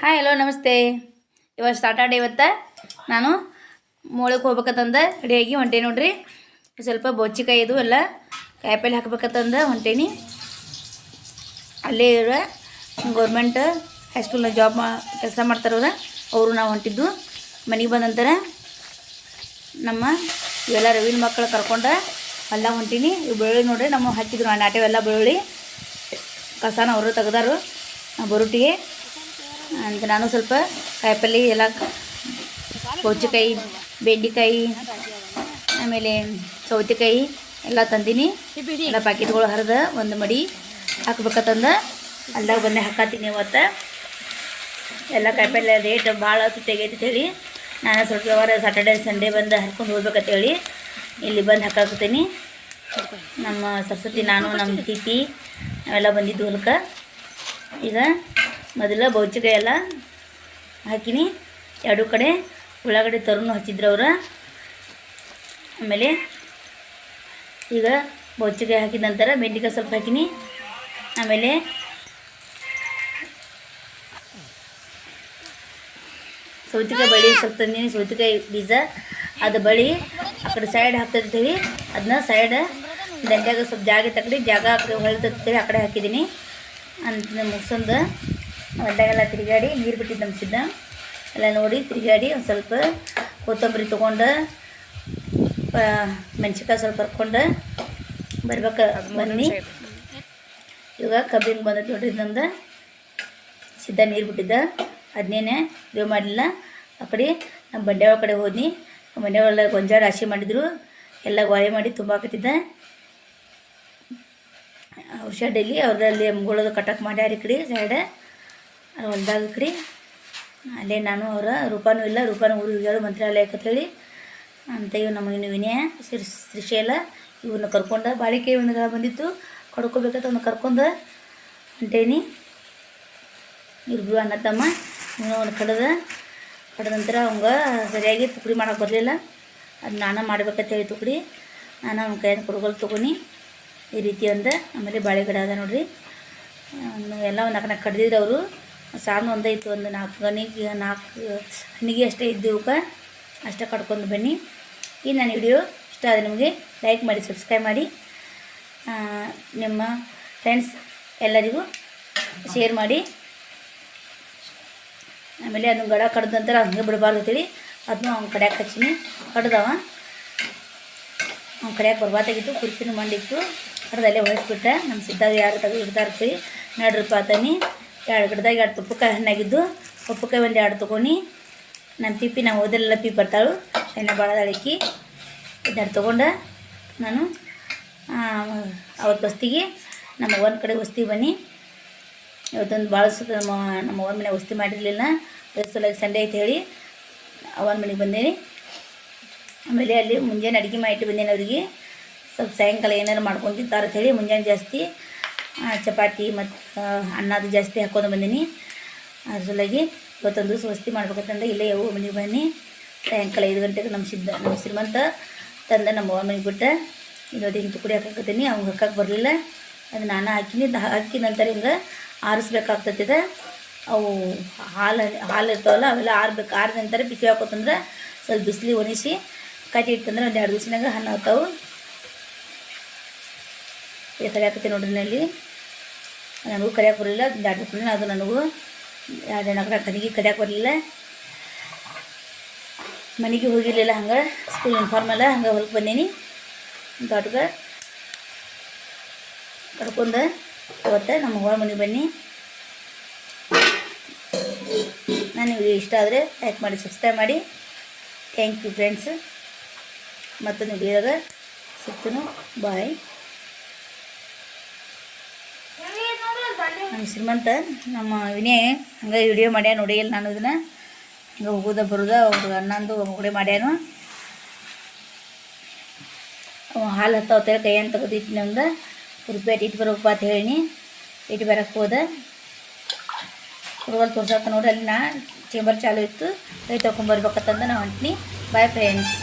Hi hello ನಮಸ್ತೆ. ಇವತ್ತು ಆಡಿ ಇವತ್ತು. ನಾನು ಮೊಳಕ್ಕೆ ಹೋಗ್ಬೇಕಂತಂದ ರೆಡಿಯಾಗಿ ಹೊಂಟೇನಿ ನೋಡ್ರಿ. ಸ್ವಲ್ಪ ಬೊಚ್ಚಿಕಾಯಿ ಇದು ಎಲ್ಲ ಕಾಯಿಪಲ್ಲೆ ಹಾಕ್ಬೇಕಂತಂದ ಹೊಂಟೇನಿ. ಅಲ್ಲೇ ಇರೋ ಗೌರ್ಮೆಂಟ್ ಹೈಸ್ಕೂಲ್ನ ಜಾಬ್ ಮಾ, ಕೆಲಸ ಮಾಡ್ತಾರವ್ರ ಅವರು. ನಾವು ಹೊಂಟಿದ್ದು. ಮನೆಗೆ ಬಂದ ನಂತರ ನಮ್ಮ ಇವೆಲ್ಲ ರವಿನ ಮಕ್ಕಳು ಕರ್ಕೊಂಡು ಎಲ್ಲ ಹೊಂಟೀನಿ. ಇವು ಬೆಳ್ಳುಳ್ಳಿ ನೋಡ್ರಿ, ನಮ್ಮ ಹಚ್ಚಿದ್ರು ನಾಟ್ಯವೆಲ್ಲ ಬೆಳ್ಳುಳ್ಳಿ. ಕಸನ ಅವರು ತೆಗ್ದಾರು. ಬರುಟಿಗೆ. ಅಂತ ನಾನು ಸ್ವಲ್ಪ ಕಾಯಿಪಲ್ಲೆ ಎಲ್ಲ ಕೋಚಿಕಾಯಿ ಬೆಂಡೆಕಾಯಿ, ಆಮೇಲೆ ಸೌತೆಕಾಯಿ ಎಲ್ಲ ತಂದೀನಿ. ಎಲ್ಲ ಪ್ಯಾಕೆಟ್ಗಳು ಹರಿದ ಒಂದು ಮಡಿ ಹಾಕ್ಬೇಕಂತಂದ ಅಲ್ದಾಗ ಬಂದೆ ಹಾಕತ್ತೀನಿ ಇವತ್ತು. ಎಲ್ಲ ಕಾಯಿಪಲ್ಲೆ ರೇಟ್ ಭಾಳ ಹೇಳಿ ನಾನು ಸ್ವಲ್ಪ ವಾರ ಸಾಟರ್ಡೆ ಸಂಡೇ ಬಂದು ಹರ್ಕೊಂಡು ಹೋಗ್ಬೇಕಂತೇಳಿ ಇಲ್ಲಿ ಬಂದು ಹಾಕಾಕತ್ತೀನಿ. ನಮ್ಮ ಸರಸ್ವತಿ, ನಾನು, ನಮ್ಮ ಟಿಪಿ ನಾವೆಲ್ಲ ಬಂದಿದ್ದು ಹೊಲಕ್ಕೆ. ಈಗ ಮೊದಲ ಬೌಚಿಕಾಯಿ ಎಲ್ಲ ಹಾಕಿನಿ. ಎರಡು ಕಡೆ ಉಳ್ಳಾಗಡ್ಡೆ ತರುನು ಹಚ್ಚಿದ್ರು ಅವ್ರು. ಆಮೇಲೆ ಈಗ ಬೌಚಿಕಾಯಿ ಹಾಕಿದ ನಂತರ ಬೆಂಡಿಕಾಯಿ ಸ್ವಲ್ಪ ಹಾಕಿನಿ. ಆಮೇಲೆ ಸೌತೆಕಾಯಿ ಬಳಿ ಸ್ವಲ್ಪ ತಂದೀನಿ. ಸೌತೆಕಾಯಿ ಬೀಜ, ಅದು ಬಳಿ ಆ ಕಡೆ ಸೈಡ್ ಹಾಕ್ತಿರ್ತೀವಿ. ಅದನ್ನ ಸೈಡ್ ದಂಡ್ಯಾಗ ಸ್ವಲ್ಪ ಜಾಗ ತಕ್ಕಡಿ. ಜಾಗ ಆ ಹೊಳ್ತಿರ್ತೀವಿ ಆ ಕಡೆ ಹಾಕಿದ್ದೀನಿ ಅಂತ ಮುಗಿಸೊಂದು ಹೊಲ್ದಾಗೆಲ್ಲ ತಿರುಗಾಡಿ ನೀರು ಬಿಟ್ಟಿದ್ದು ನಂಬಿಸಿದ್ದ ಎಲ್ಲ ನೋಡಿ ತಿರುಗಾಡಿ ಒಂದು ಸ್ವಲ್ಪ ಕೊತ್ತಂಬರಿ ತೊಗೊಂಡು ಮೆಣ್ಸಿನ್ಕಾಯಿ ಸ್ವಲ್ಪ ಹರ್ಕೊಂಡು ಬರ್ಬೇಕು ಬನ್ನಿ. ಇವಾಗ ಕಬ್ಬಿಂಗೆ ಬಂದೈತೆ ನೋಡ್ರಿ ನಮ್ದು. ಸಿದ್ಧ ನೀರು ಬಿಟ್ಟಿದ್ದ. ಅದನ್ನೇನೆ ಇದು ಮಾಡಲಿಲ್ಲ. ಆ ಕಡೆ ನಮ್ಮ ಬಂಡೆಗಳ ಕಡೆ ಹೋದ್ನಿ. ಬಂಡೆಗಳ ಗೊಂಜಾಳ ರಾಶಿ ಮಾಡಿದ್ರು. ಎಲ್ಲ ಗೋಳೆ ಮಾಡಿ ತುಂಬಾಕತ್ತಿದ್ದ ಅವ್ರ ಶೆಡ್ಡಲ್ಲಿ ಅವ್ರದಲ್ಲಿ ಎಮ್ಗಳದು ಕಟಕ್ ಮಾಡ್ಯಾರ ಈ ಕಡೆ ಸೈಡ್. ಹೊಲ್ದಾಗ ರೀ ಅಲ್ಲೇ ನಾನು ಅವರ ರೂಪಾನು ಇಲ್ಲ, ರೂಪಾನು ಊರಿಗೆ ಮಂತ್ರಾಲಯಕ್ಕೆ ಹೇಳಿ ಅಂತ ಇವು ಇನ್ನು ವಿನಯ ಶ್ರೀ ಶ್ರೀಶೈಲ ಇವನ್ನ ಕರ್ಕೊಂಡ ಬಾಳಿಕೆ ಇವನ್ನೆಲ್ಲ ಬಂದಿತ್ತು. ಕಡ್ಕೋಬೇಕಂತ ಅವ್ನ ಕರ್ಕೊಂಡು ಹೊಂಟೇನಿ. ಇಬ್ರು ಅಣ್ಣ ತಮ್ಮ ಅವ್ನು ಕಡದ. ಕಡದ ನಂತರ ಅವಂಗ ಸರಿಯಾಗಿ ತುಕಡಿ ಮಾಡೋಕೆ ಬರಲಿಲ್ಲ. ಅದು ನಾನು ಮಾಡ್ಬೇಕಂತ ಹೇಳಿ ತುಕಡಿ. ನಾನು ಅವ್ನ ಕೈಯಿಂದ ಕೊಡಗಲ್ ತೊಗೊಂಡು ಈ ರೀತಿ ಅಂದ. ಆಮೇಲೆ ಬಾಳೆ ಗಿಡ ಅದ ನೋಡ್ರಿ. ಎಲ್ಲ ಒಂದು ನಾಲ್ಕು ಕಡ್ದಿದ್ರು ಅವರು. ಸಾರು ಒಂದೇ ಇತ್ತು, ಒಂದು ನಾಲ್ಕು ಗಣಿಗೆ, ನಾಲ್ಕು ಹಣ್ಣಿಗೆ ಅಷ್ಟೇ ಇದ್ದವಕ್ಕೆ ಅಷ್ಟೇ ಕಟ್ಕೊಂಡು ಬನ್ನಿ. ಈ ನನ್ನ ವಿಡಿಯೋ ಇಷ್ಟ ಆದರೆ ನಿಮಗೆ ಲೈಕ್ ಮಾಡಿ ಸಬ್ಸ್ಕ್ರೈಬ್ ಮಾಡಿ. ನಿಮ್ಮ ಫ್ರೆಂಡ್ಸ್ ಎಲ್ಲರಿಗೂ ಶೇರ್ ಮಾಡಿ. ಆಮೇಲೆ ಅದನ್ನು ಗಡ ಕಡ್ದ ನಂತರ ಹಂಗೆ ಬಿಡಬಾರ್ದು ಅಂತೇಳಿ ಅದನ್ನು ಅವ್ನ ಕಡ್ಯಾಕ ಹಚ್ಚಿನಿ. ಕಡ್ದವ. ಅವ್ನ ಕಡ್ಯಾಕ ಬರ್ಬಾತಾಗಿತ್ತು ಕುರ್ಚಿನೂ ಮಂಡಿತ್ತು ಕಡ್ದಲ್ಲೇ ಹೊಳಿಸ್ಬಿಟ್ಟೆ ನಮ್ಮ ಸಿದ್ಧಾಗ ಯಾರು ತೆಗೆದು ಇಡ್ತಾ ಇರ್ತೀವಿ ನಡ್ರಪ್ಪ ಆತನಿ ಎರಡು ಗಿಡದಾಗ ಎರಡು ತುಪ್ಪಕಾಯಿ ಹಣ್ಣಾಗಿದ್ದು ಉಪ್ಪುಕಾಯಿ ಒಂದು ಎರಡು ತೊಗೊಂಡು ನಮ್ಮ ಪಿಪ್ಪಿ ನಾವು ಓದಲ್ಲ ಪಿ ಬರ್ತಾಳು ಭಾಳ ಅಳಕಿ. ಇದೆರಡು ತೊಗೊಂಡು ನಾನು ಅವತ್ತು ಬಸ್ತಿಗೆ ನಮ್ಮ ಅವ್ವನ ಕಡೆ ವಸ್ತಿ ಬನ್ನಿ. ಇವತ್ತೊಂದು ಭಾಳ ಸುತ್ತ ನಮ್ಮ ನಮ್ಮ ಅವ್ವನ ಮನೆ ವಸ್ತಿ ಮಾಡಿರಲಿಲ್ಲ ಸಲುವಾಗಿ ಸಂಡೇ ಐತೆ ಹೇಳಿ ಅವನ ಮನೆಗೆ ಬಂದೇನೆ. ಆಮೇಲೆ ಅಲ್ಲಿ ಮುಂಜಾನೆ ಅಡುಗೆ ಮಾಡಿ ಬಂದೇನೆ ಅವರಿಗೆ. ಸ್ವಲ್ಪ ಸಾಯಂಕಾಲ ಏನಾರು ಮಾಡ್ಕೊಂಡು ತಿಂತಾರೆ ಹೇಳಿ ಮುಂಜಾನೆ ಜಾಸ್ತಿ ಚಪಾತಿ ಮತ್ತು ಅನ್ನದು ಜಾಸ್ತಿ ಹಾಕೊಂಡು ಬಂದೀನಿ. ಅದ್ರ ಸಲುವಾಗಿ ಇವತ್ತೊಂದು ದಿವಸ ವಸ್ತಿ ಮಾಡ್ಬೇಕಂತಂದ್ರೆ ಇಲ್ಲೇ ಯಾವ ಮನೆಗೆ ಬನ್ನಿ. ಸಾಯಂಕಾಲ ಐದು ಗಂಟೆಗೆ ನಮ್ಮ ಸಿದ್ಧ, ನಮ್ಮ ಶ್ರೀಮಂತ ತಂದ ನಮ್ಮ ಅವ್ವ ಮನೆಗೆ ಬಿಟ್ಟೆ. ಇನ್ನೊಂದು ಹಿಂಗೆ ಕುಡಿ ಹಾಕಕತ್ತೀನಿ, ಅವ್ಗೆ ಹಾಕಕ್ಕೆ ಬರಲಿಲ್ಲ. ಅದು ನಾನು ಹಾಕಿನಿ ಹಾಕಿ ನಂತರ ಹಿಂಗೆ ಆರಿಸ್ಬೇಕಾಗ್ತದೆ ಅವು ಹಾಲು ಹಾಲು ಇರ್ತಾವಲ್ಲ, ಅವೆಲ್ಲ ಆರ್ಬೇಕು, ಆರಿದ ನಂತರ ಬಿಸಿ ಹಾಕೋತಂದ್ರೆ ಸ್ವಲ್ಪ ಬಿಸಿಲಿ ಒಣಗಿಸಿ ಕಟ್ಟಿ ಇಟ್ಟಂದ್ರೆ ಒಂದು ಎರಡು ದಿವ್ಸನಾಗ ಹಣ್ಣು ಆಗ್ತಾವೆ ಕಡೆ ಹಾಕತ್ತೀನಿ ನೋಡ್ರಿ ನಲ್ಲಿ ನನಗೂ ಕಲಿಯಕ್ಕೆ ಬರಲಿಲ್ಲ ದಿನ ಅದು ನನಗೂ ನಾಲ್ಕು ಕದಿಗೆ ಕರಿಯಕ್ಕೆ ಬರಲಿಲ್ಲ. ಮನೆಗೆ ಹೋಗಿರಲಿಲ್ಲ ಹಂಗೆ ಸ್ಕೂಲ್ ಯೂನಿಫಾರ್ಮ್ ಎಲ್ಲ ಹಂಗೆ ಹೊಲಕ್ಕೆ ಬಂದೀನಿ. ದೊಡ್ಡಗ ಕರ್ಕೊಂಡು ಇವತ್ತು ನಮ್ಮ ಹೊರ ಮನೆಗೆ ಬನ್ನಿ. ನಾನು ನಿಮಗೆ ಇಷ್ಟ ಆದರೆ ಲೈಕ್ ಮಾಡಿ ಸಬ್ಸ್ಕ್ರೈಬ್ ಮಾಡಿ. ಥ್ಯಾಂಕ್ ಯು ಫ್ರೆಂಡ್ಸ್ ಮತ್ತೊಂದು ವಿಡಿಯೋದಾಗ ಸಿಗ್ತೀನಿ. ಬಾಯ್ ನಮ್ಮ ಶ್ರೀಮಂತ, ನಮ್ಮ ವಿನಯ್ ಹಂಗೆ ವಿಡಿಯೋ ಮಾಡ್ಯಾನ ನೋಡಿ ನಾನು ಇದನ್ನು ಹಂಗೆ ಹೋಗೋದ ಬರೋದ, ಅವ್ರ ಅಣ್ಣಂದು ಒಗಡೆ ಮಾಡ್ಯಾನು. ಅವ ಹಾಲು ಹತ್ತಾವತ್ತೇಳಿ ಕೈಯನ್ನು ತೆಗೆದಿಟ್ಟಿನಿ ನಮ್ದು ರೂಪಾಯಿ ಇಟ್ಟು ಬರೋಪ್ಪ ಅಂತ ಹೇಳಿನಿ. ಇಟ್ಟು ಬರಕ್ಕೆ ಹೋದೆ. ಹುಡುಗರು ತೋರ್ಸತ್ತ ನೋಡಿ, ಅಲ್ಲಿ ನಾ ಚೇಂಬರ್ ಚಾಲು ಇತ್ತು. ಕೈ ತೊಗೊಂಬರ್ಬೇಕಂತಂದು ನಾವು ಹೊಂಟ್ನಿ. Bye friends